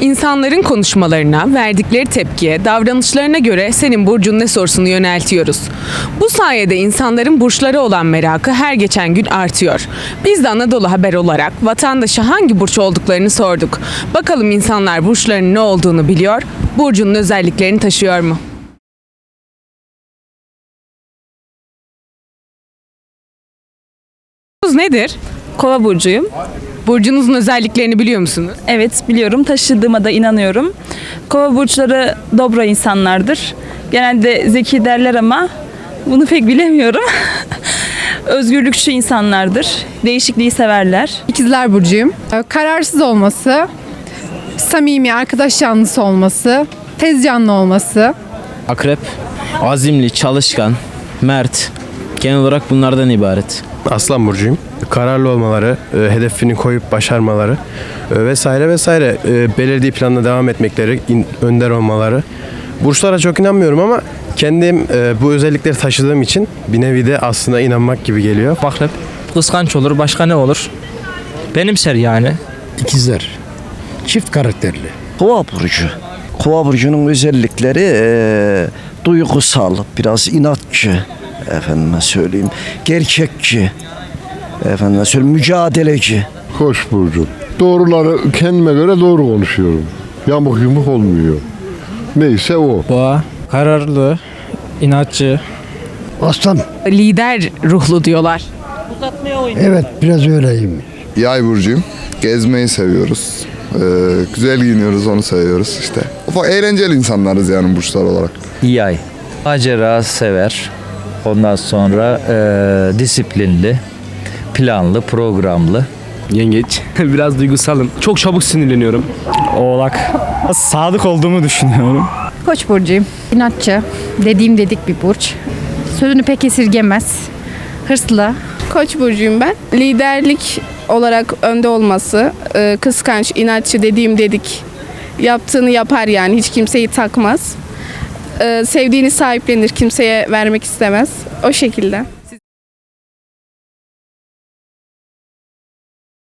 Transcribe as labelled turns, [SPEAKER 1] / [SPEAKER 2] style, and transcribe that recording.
[SPEAKER 1] İnsanların konuşmalarına, verdikleri tepkiye, davranışlarına göre senin burcun ne sorusunu yöneltiyoruz. Bu sayede insanların burçlara olan merakı her geçen gün artıyor. Biz de Anadolu Haber olarak vatandaşa hangi burç olduklarını sorduk. Bakalım insanlar burçlarının ne olduğunu biliyor, burcunun özelliklerini taşıyor mu? Burcunuz nedir?
[SPEAKER 2] Kova burcuyum.
[SPEAKER 1] Burcunuzun özelliklerini biliyor musunuz?
[SPEAKER 2] Evet biliyorum taşıdığıma da inanıyorum. Kova burçları dobra insanlardır. Genelde zeki derler ama bunu pek bilemiyorum. Özgürlükçü insanlardır. Değişikliği severler.
[SPEAKER 3] İkizler Burcu'yum. Ee, Kararsız olması, samimi, arkadaş canlısı olması, tez canlı olması.
[SPEAKER 4] Akrep, azimli, çalışkan, mert. Genel olarak bunlardan ibaret.
[SPEAKER 5] Aslan burcuyum. Kararlı olmaları, e, hedefini koyup başarmaları e, vesaire vesaire. E, belirlediği planla devam etmekleri, in- önder olmaları. Burçlara çok inanmıyorum ama kendim e, bu özellikleri taşıdığım için bir nevi de aslında inanmak gibi geliyor.
[SPEAKER 6] Akrep kıskanç olur başka ne olur? Benimser yani.
[SPEAKER 7] İkizler. Çift karakterli.
[SPEAKER 8] Kova burcu. Kova burcunun özellikleri eee, duygusal, biraz inatçı, efendime söyleyeyim, gerçekçi, efendime söyleyeyim, mücadeleci.
[SPEAKER 9] Koç burcu. Doğruları kendime göre doğru konuşuyorum. Yamuk yumuk olmuyor. Neyse o.
[SPEAKER 6] Boğa kararlı, inatçı,
[SPEAKER 7] Aslan.
[SPEAKER 1] Lider ruhlu diyorlar.
[SPEAKER 7] Evet biraz öyleyim.
[SPEAKER 10] Yay burcuyum. Gezmeyi seviyoruz. Ee, güzel giyiniyoruz onu seviyoruz işte. Ufak eğlenceli insanlarız yani burçlar olarak.
[SPEAKER 11] Yay. Macera sever. Ondan sonra eee, disiplinli, planlı, programlı.
[SPEAKER 4] Yengeç. Biraz duygusalım. Çok çabuk sinirleniyorum.
[SPEAKER 6] oğlak. Sadık olduğumu düşünüyorum.
[SPEAKER 3] Koç burcuyum. İnatçı, dediğim dedik bir burç. Sözünü pek esirgemez. Hırslı.
[SPEAKER 12] Koç burcuyum ben. Liderlik olarak önde olması, e, kıskanç, inatçı dediğim dedik. Yaptığını yapar yani hiç kimseyi takmaz. E, Sevdiğini sahiplenir, kimseye vermek istemez. O şekilde.